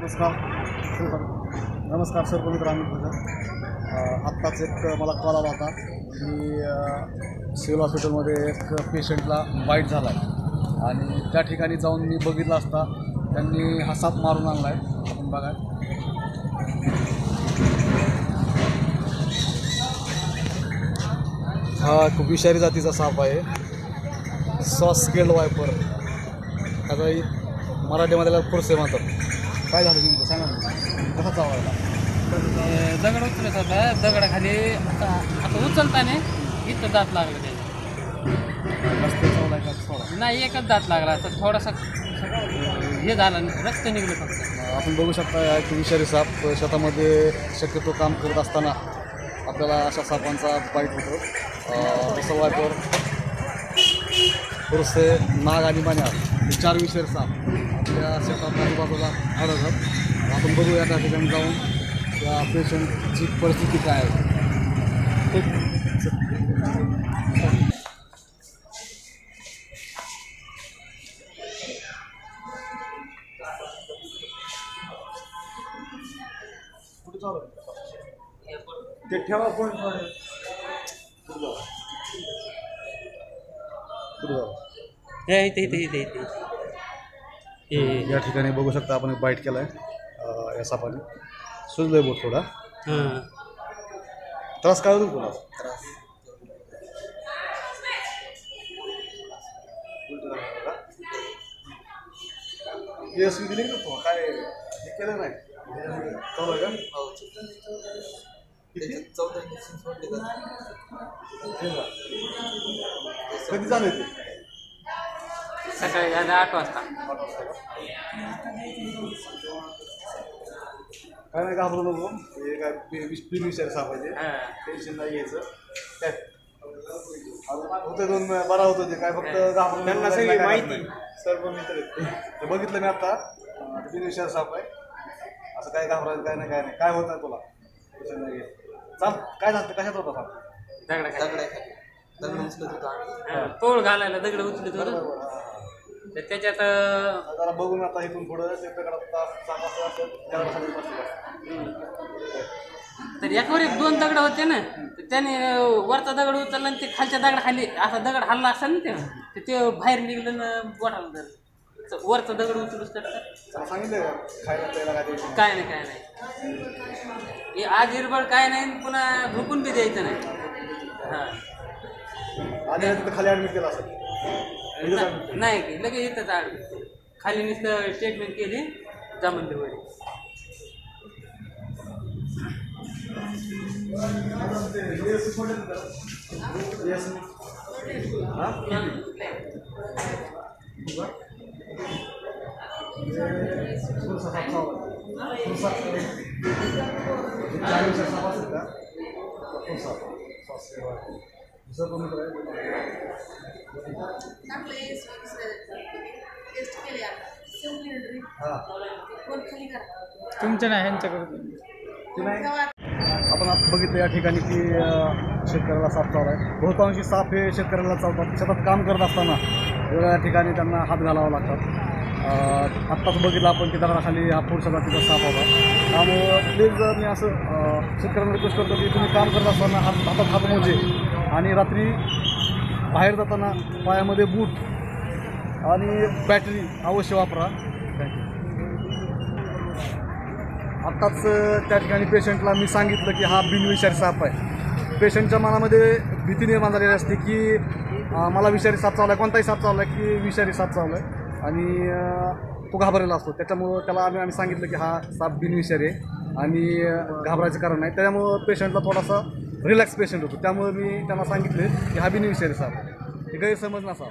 नमस्कार. नमस्कार सर पवित्र अमित भगत आत्ताच एक मला कॉल आला होता. की सिव्हिल हॉस्पिटलमध्ये एक पेशंटला बाईट झाला आहे आणि त्या ठिकाणी जाऊन मी बघितलं असता त्यांनी हा साप मारून आणला आहे आपण बघा हा खूप विषारी जातीचा साप आहे. Saw scaled viper. त्याचा मराठीमध्ये त्याला खुरसे म्हणतात. काय झालं नेमकं? सांगा ना. कसा चावायला दगड उचलत होता. दगडाखाली आता आता उचलताना इथं दात लागला चावलाय का? सोडा. नाही एकच दात लागला. तर थोडासा हे झालं रक्त निघलं फक्त. आपण बघू शकता एक विषारी साप शेतामध्ये शक्यतो काम करत असताना आपल्याला अशा सापांचा बाईट होतो. अं, जसं खुरसे नाग आणि मान्या हे चार विषारी साप. आपल्या शेतात आजूबाजूला आढळतात आपण बघूया त्या ठिकाणी जाऊन त्या पेशंटची परिस्थिती काय आहे? ते ठेवा पण जाऊ? जाऊ? हे इथे इथे इथे इथे हे या ठिकाणी बघू शकता आपण एक बाईट केला आहे या सापाने. सुजलंय बोट थोडा. हां. त्रास काय होतो तुला? एस दिली का तू? काय हे केलं नाही? चालू आहे का? हे का? कधी झाले ते? सकाळी झालं आठ वाजता काय नाही घाबरू नको. हे काय पी विषय सापायचे हां. टेन्शन नाही घ्यायचं. काय? होते दोन बरा होतं ते काय फक्त घाबरून त्यांना सगळी माहिती. सर्व मित्र आहेत. ते बघितलं मी आता. तीन विषय साप आहे. असं काय घाबरायचं काय नाही काय नाही. काय होत नाही तुला? टेन्शन नाही घ्यायचं. चाल काय झालं? कशात होता साप? दगडाखाली हां, पोळ घालायला दगड उचलत होतं. बरोबर. तर त्याच्यात जरा बघून आता इथून पुढं. तर एकावर एक दोन दगड होते ना तर त्याने वरचा दगड उचलला आणि ते खालच्या दगडाखाली असा दगड हल्ला असेल ना ते तर ते बाहेर निघलं ना बोटाला धरलं वरचा दगड उचलूच तर सांगितलं काय नाही. काय नाही हे आज इरबड काय नाही पुन्हा झोपून बी द्यायचं नाही हां आणि खाली ॲडमिट केलं असेल. नाही की लगेच इथंच आड खाली नुसतं स्टेटमेंट केली जमन वडी तुमच्या नाही ह्यांच्याकडे आपण आता बघितलं या ठिकाणी की शेतकऱ्याला साप चावला आहे बहुतांशी साप हे शेतकऱ्याला चावतात. शेतात काम करत असताना वेगवेगळ्या ठिकाणी त्यांना हात घालावा लागतात. आत्ताच बघितलं आपण की दगडाखाली हा पुढच्या जातीचा साप होता. त्यामुळं प्लीज मी असं शेतकऱ्यांना रिक्वेस्ट करतो की तुम्ही काम करत असताना हात हातात हात मोजे. आणि रात्री बाहेर जाताना पायामध्ये बूट आणि बॅटरी अवश्य वापरा. आत्ताच त्या ठिकाणी पेशंटला मी सांगितलं की हा बिनविषारी साप आहे. पेशंटच्या मनामध्ये भीती निर्माण झालेली असते की मला विषारी साप चावला आहे कोणताही साप चावला आहे की विषारी साप चावला आहे आणि तो घाबरलेला असतो. त्याच्यामुळं त्याला आम्ही आम्ही सांगितलं की हा साप बिनविषारी आहे. आणि घाबरायचं कारण नाही. त्याच्यामुळं पेशंटला थोडासा रिलॅक्स पेशंट होतो. त्यामुळे मी त्यांना सांगितले की हा बिनविषारी साप आहे हे गैरसमज नसावा.